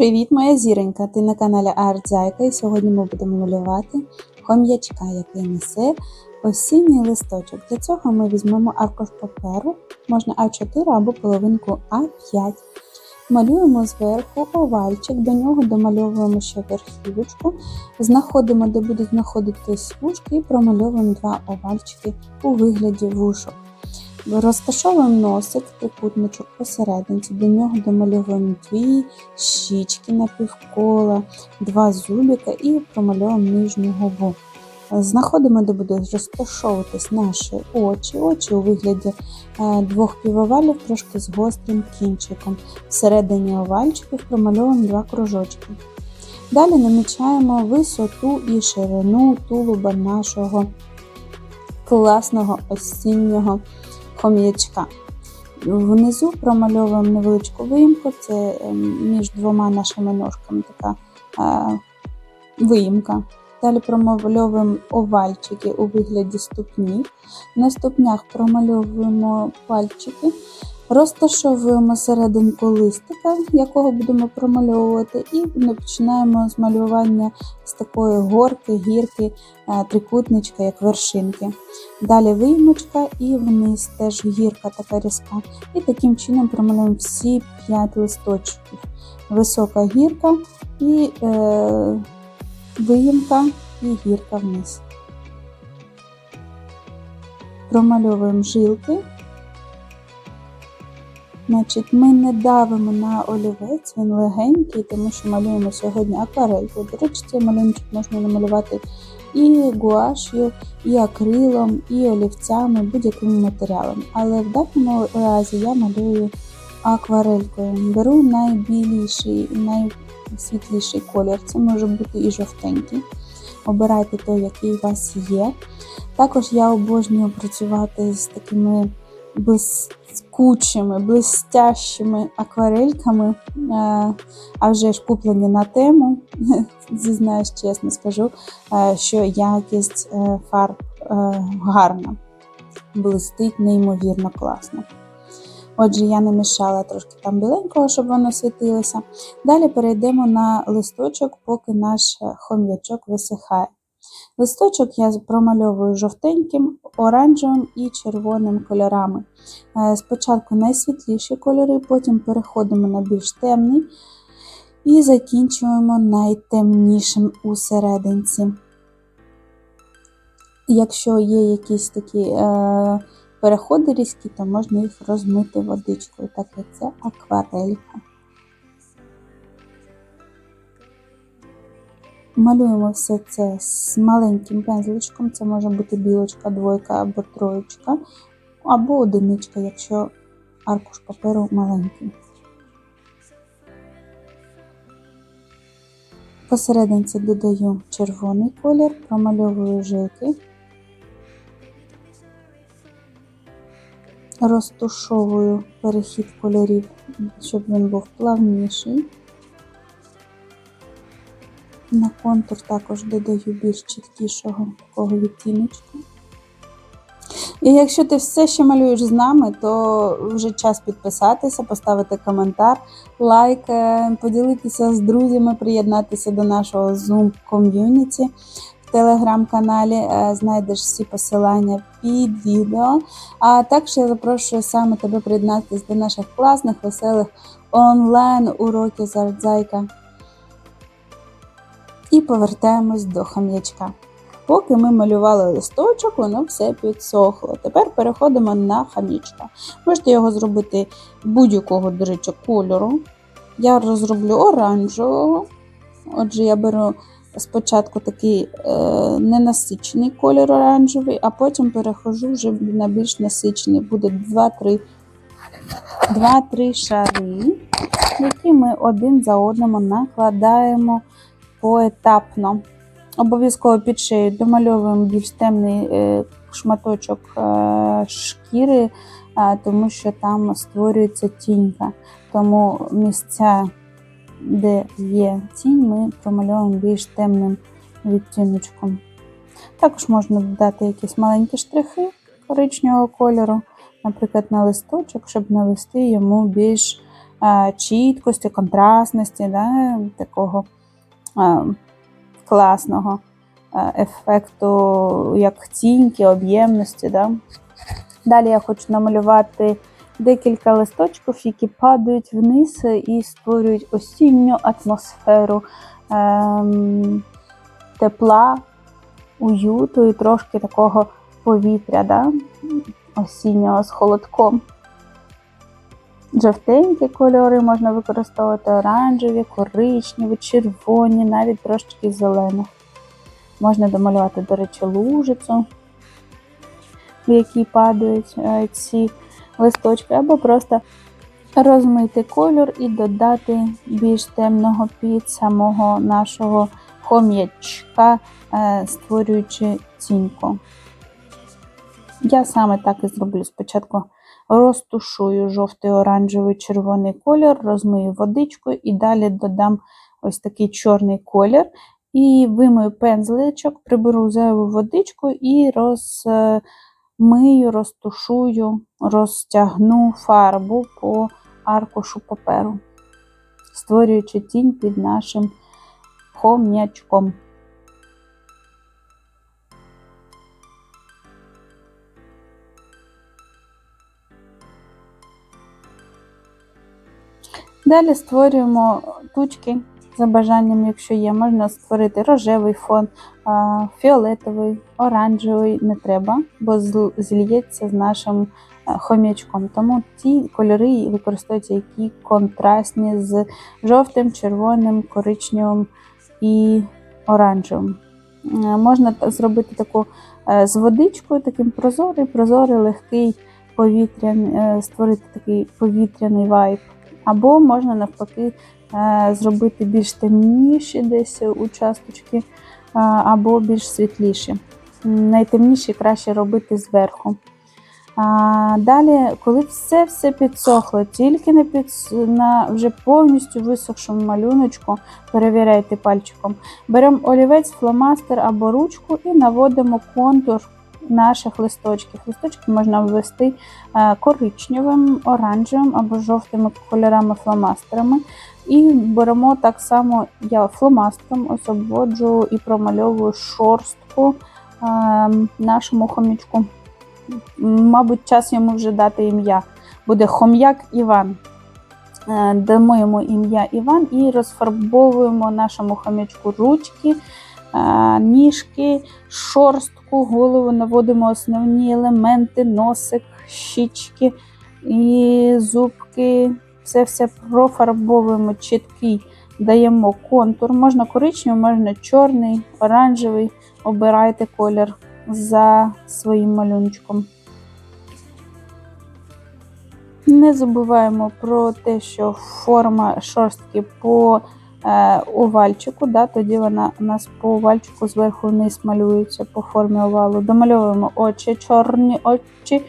Привіт, моя зіронька! Ти на каналі Артзайка і сьогодні ми будемо малювати хом'ячка, який несе осінній листочок. Для цього ми візьмемо аркуш паперу, можна А4 або половинку А5. Малюємо зверху овальчик, до нього домальовуємо ще верхівочку, знаходимо, де будуть знаходитись вушки, і промальовуємо два овальчики у вигляді вушок. Розташовуємо носик, трикутничок посерединці, до нього домальовуємо дві щічки на півкола, два зубика і промальовуємо нижню губу. Знаходимо, де буде розташовуватись наші очі, очі у вигляді е, двох півовалів, трошки з гострим кінчиком. Всередині овальчиків промальовуємо два кружочки. Далі намічаємо висоту і ширину тулуба нашого класного осіннього хом'ячка. Внизу промальовуємо невеличку виїмку, це ем, між двома нашими ножками така е, виїмка. Далі промальовуємо овальчики у вигляді ступні. На ступнях промальовуємо пальчики, розташовуємо серединку листика, якого будемо промальовувати, і починаємо з малювання з такої горки, гірки, е, трикутничка, як вершинки. Далі виймочка і вниз теж гірка така різка. І таким чином промалюємо всі 5 листочків. Висока гірка і е, виїмка і гірка вниз. Промальовуємо жилки. Значить, Ми не давимо на олівець, він легенький, тому що малюємо сьогодні акварелькою. До речі, цей малюночок можна намалювати і гуаш'ю, і акрилом, і олівцями, будь-яким матеріалом. Але в даному разі я малюю акварелькою. Беру найбіліший, найсвітліший колір. Це може бути і жовтенький. Обирайте той, який у вас є. Також я обожнюю працювати з такими блискучими, блистящими акварельками, е, а вже ж куплені на тему. Зізнаюсь, чесно скажу, е, що якість е, фарб гарна, блистить неймовірно класно. Отже, я намішала трошки там біленького, щоб воно світилося. Далі перейдемо на листочок, поки наш хом'ячок висихає. Листочок я промальовую жовтеньким, оранжевим і червоним кольорами. Спочатку найсвітліші кольори, потім переходимо на більш темний і закінчуємо найтемнішим у серединці. Якщо є якісь такі е, переходи різкі, то можна їх розмити водичкою, так як це акварелька. Малюємо все це з маленьким пензличком, це може бути білочка, двойка або троєчка, або одиничка, якщо аркуш паперу маленький. Посерединці додаю червоний колір, промальовую жилки, розтушовую перехід кольорів, щоб він був плавніший. На контур також додаю більш чіткішого такого відтіночку. І якщо ти все ще малюєш з нами, то вже час підписатися, поставити коментар, лайк, поділитися з друзями, приєднатися до нашого Zoom ком'юніті в телеграм-каналі. Е, знайдеш всі посилання під відео. А також я запрошую саме тебе приєднатися до наших класних, веселих онлайн-уроків з Артзайка. І повертаємось до хам'ячка. Поки ми малювали листочок, воно все підсохло. Тепер переходимо на хам'ячка. Можете його зробити будь-якого, до речі, кольору. Я розроблю оранжевого. Отже, я беру спочатку такий е, ненасичений колір оранжевий, а потім перехожу вже на більш насичений. Буде 2-3 шари, які ми один за одним накладаємо поетапно. Обов'язково під шею домальовуємо більш темний е, шматочок е, шкіри, тому що там створюється тінька. Тому місця, де є тінь, ми промальовуємо більш темним відтіночком. Також можна додати якісь маленькі штрихи коричневого кольору, наприклад, на листочок, щоб навести йому більш е, чіткості, контрастності, да, такого е, класного е, ефекту, як тіньки, об'ємності. Да. Далі я хочу намалювати декілька листочків, які падають вниз і створюють осінню атмосферу ем, тепла, уюту і трошки такого повітря да? осіннього з холодком. Жовтенькі кольори можна використовувати оранжеві, коричневі, червоні, навіть трошки зелених. Можна домалювати, до речі, лужицю, в якій падають е, ці листочки, або просто розмити кольор і додати більш темного під самого нашого хом'ячка, е, створюючи тіньку. Я саме так і зроблю. Спочатку розтушую жовтий, оранжевий, червоний колір, розмию водичкою і далі додам ось такий чорний колір. І вимию пензличок, приберу зайву водичку і розмию, розтушую, розтягну фарбу по аркушу паперу, створюючи тінь під нашим хом'ячком. Далі створюємо тучки за бажанням, якщо є. Можна створити рожевий фон, фіолетовий, оранжевий не треба, бо зільється з нашим е, хом'ячком. Тому ті кольори використовуються, які контрастні з жовтим, червоним, коричневим і оранжевим. Е, Можна зробити таку е, з водичкою, таким прозорий, прозорий, легкий повітряний, створити такий повітряний вайб. Або можна навпаки е, зробити більш темніші десь участочки, е, або більш світліші. Найтемніші краще робити зверху. А, далі, коли все все підсохло, тільки на, підс... на вже повністю висохшому малюночку, перевіряйте пальчиком. Беремо олівець, фломастер або ручку і наводимо контур наших листочків. Листочки можна ввести е, коричневим, оранжевим або жовтими кольорами фломастерами. І беремо так само я фломастером ось обводжу і промальовую шорстку е, нашому хомячку. Мабуть, час йому вже дати ім'я. Буде хом'як Іван. Е, Дамо йому ім'я Іван і розфарбовуємо нашому хомячку ручки, ніжки, шорстку, голову, наводимо основні елементи, носик, щічки і зубки. Все все профарбовуємо чіткий, даємо контур. Можна коричневий, можна чорний, оранжевий. Обирайте колір за своїм малюнчиком. Не забуваємо про те, що форма шорстки по овальчику, да, тоді вона у нас по овальчику зверху вниз малюється по формі овалу. Домальовуємо очі, чорні очі,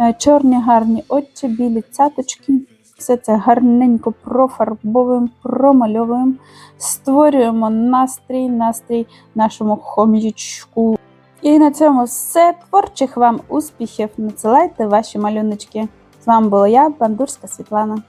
е, чорні гарні очі, білі цяточки. Все це гарненько профарбовуємо, промальовуємо, створюємо настрій, настрій нашому хом'ячку. І на цьому все. Творчих вам успіхів! Надсилайте ваші малюночки. З вами була я, Бандурська Світлана.